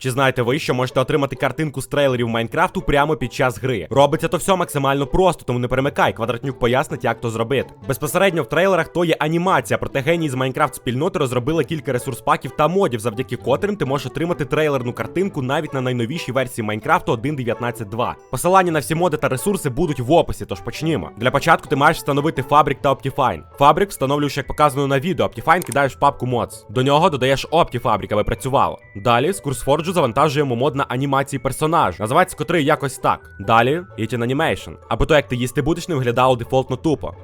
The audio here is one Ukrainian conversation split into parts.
Чи знаєте ви, що можете отримати картинку з трейлерів Майнкрафту прямо під час гри? Робиться то все максимально просто, тому не перемикай. Квадратнюк пояснить, як то зробити. Безпосередньо в трейлерах то є анімація, проте генії з Майнкрафт спільноти розробили кілька ресурс паків та модів, завдяки котрим ти можеш отримати трейлерну картинку навіть на найновішій версії Майнкрафту 1.19.2. Посилання на всі моди та ресурси будуть в описі, тож почнімо. Для початку ти маєш встановити Fabric та Optifine. Fabric встановлюєш, як показано на відео, Optifine кидаєш в папку Mods. До нього додаєш Optifabric, аби працювало. Далі з CurseForge завантажуємо мод на анімації персонаж, називається котрий якось так. Далі Eating Animation, аби то, як ти їсти будеш, не виглядало дефолтно тупо.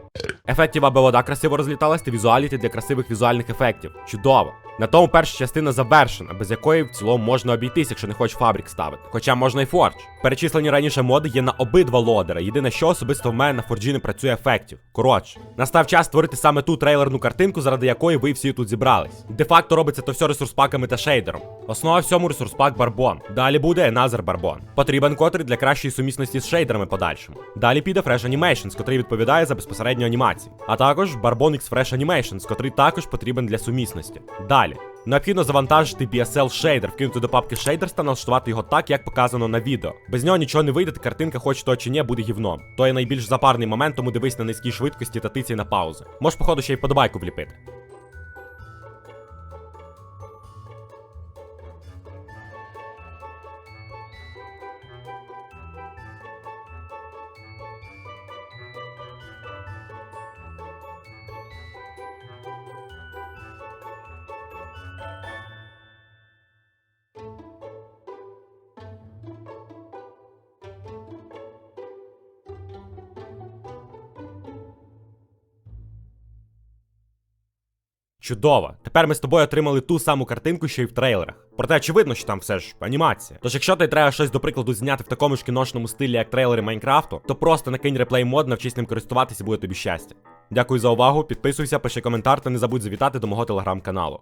Ефектів, аби вода красиво розліталась, та візуаліті для красивих візуальних ефектів. Чудово. На тому перша частина завершена, без якої в цілому можна обійтись, якщо не хочеш фабрик ставити. Хоча можна і фордж. Перечислені раніше моди є на обидва лодера. Єдине, що особисто в мене на форджі не працює ефектів. Коротше, настав час створити саме ту трейлерну картинку, заради якої ви всі тут зібрались. Де-факто робиться то все ресурспаками та шейдером. Основа всьому ресурспак Барбон. Далі буде Назар Барбон. Потрібен котрий для кращої сумісності з шейдерами подальшому. Далі піде Fresh Animations, котрий відповідає за безпосередню анімацію. А також Barbon X Fresh Animations, котрий також потрібен для сумісності. Далі. Необхідно завантажити BSL шейдер, вкинути до папки шейдерс та налаштувати його так, як показано на відео. Без нього нічого не вийде, та картинка, хоч то чи ні, буде гівном. То є найбільш запарний момент, тому дивись на низькій швидкості та тиці на паузи. Можеш, походу, ще й подобайку вліпити. Чудово. Тепер ми з тобою отримали ту саму картинку, що й в трейлерах. Проте очевидно, що там все ж анімація. Тож, якщо ти треба щось до прикладу зняти в такому ж кіношному стилі, як трейлери Майнкрафту, то просто накинь реплей мод, навчись ним користуватися, буде тобі щастя. Дякую за увагу, підписуйся, пиши коментар та не забудь завітати до мого телеграм-каналу.